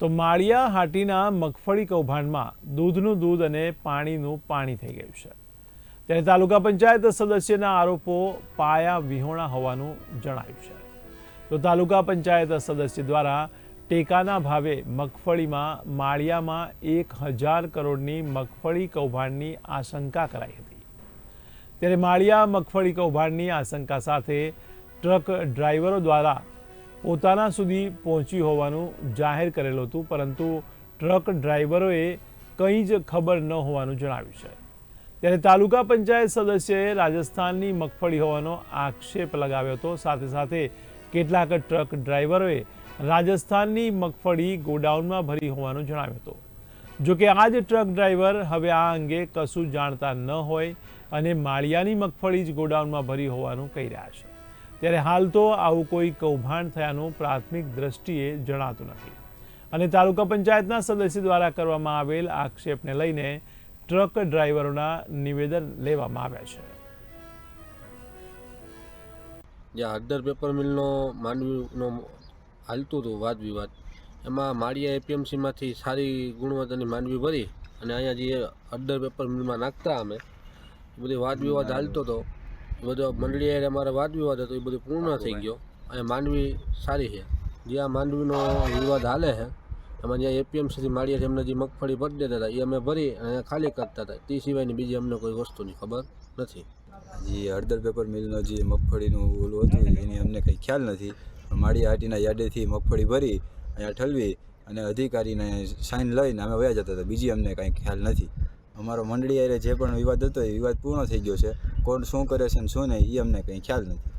તો માળિયા હાટીના મગફળી કૌભાંડમાં દૂધનું દૂધ અને પાણીનું પાણી થઈ ગયું છે. ત્યારે તાલુકા પંચાયત સદસ્યના આરોપો પાયા વિહોણા હોવાનું જણાયું છે. તો તાલુકા પંચાયત સદસ્ય દ્વારા ટેકાના ભાવે મગફળીમાં માળિયામાં એક હજાર કરોડની મગફળી કૌભાંડની આશંકા કરાઈ હતી. ત્યારે માળિયા મગફળી કૌભાંડની આશંકા સાથે ટ્રક ડ્રાઈવરો દ્વારા પોતાના સુધી પહોંચ્યું હોવાનું જાહેર કરેલું હતું, પરંતુ ટ્રક ડ્રાઈવરોએ કંઈ જ ખબર ન હોવાનું જણાવ્યું છે. ત્યારે તાલુકા પંચાયત સદસ્યએ રાજસ્થાનની મગફળી હોવાનો આક્ષેપ લગાવ્યો હતો. સાથે સાથે કેટલાક ટ્રક ડ્રાઈવરોએ રાજસ્થાનની મગફળી ગોડાઉનમાં ભરી હોવાનું જણાવ્યું હતું. જોકે આ જ ટ્રક ડ્રાઈવર હવે આ અંગે કશું જાણતા ન હોય અને માળિયાની મગફળી જ ગોડાઉનમાં ભરી હોવાનું કહી રહ્યા છે. ત્યારે હાલ તો આવું કોઈ કૌભાંડ થયાનું પ્રાથમિક દ્રષ્ટિએ જણાતું નથી. અને તાલુકા પંચાયતના સદસ્ય દ્વારા કરવામાં આવેલ આક્ષેપને લઈને ટ્રક ડ્રાઈવરોના નિવેદન લેવામાં આવ્યા છે. જે હળદર પેપર મિલનો માંડવીનો હાલતું હતું વાદ વિવાદ, એમાં માળિયા એપીએમસીમાંથી સારી ગુણવત્તાની માંડવી ભરી અને અહીંયા જે અડદર પેપર મિલમાં નાખતા અમે બધી વાદ વિવાદ હાલતો હતો. બધો મંડળી અમારે વાદ વિવાદ હતો એ બધું પૂર્ણ થઈ ગયો. અને માંડવી સારી છે. જે આ માંડવીનો વિવાદ હાલે છે એમાં જ્યાં એપીએમસીથી માળિયાથી એમને જે મગફળી ભરી દેતા હતા એ અમે ભરી અને ખાલી કરતા હતા. તે સિવાયની બીજી અમને કોઈ વસ્તુની ખબર નથી. જે હળદર પેપર મિલનો જે મગફળીનું ઓલું હતું એની અમને કંઈ ખ્યાલ નથી. માળી હાટીના યાદેથી મગફળી ભરી અહીંયા ઠલવી અને અધિકારીને સાઇન લઈને અમે વયા જતા હતા. બીજી અમને કાંઈ ખ્યાલ નથી. અમારો મંડળી આરે જે પણ વિવાદ હતો એ વિવાદ પૂર્ણ થઈ ગયો છે. કોણ શું કરે છે ને શું નહીં એ અમને કંઈ ખ્યાલ નથી.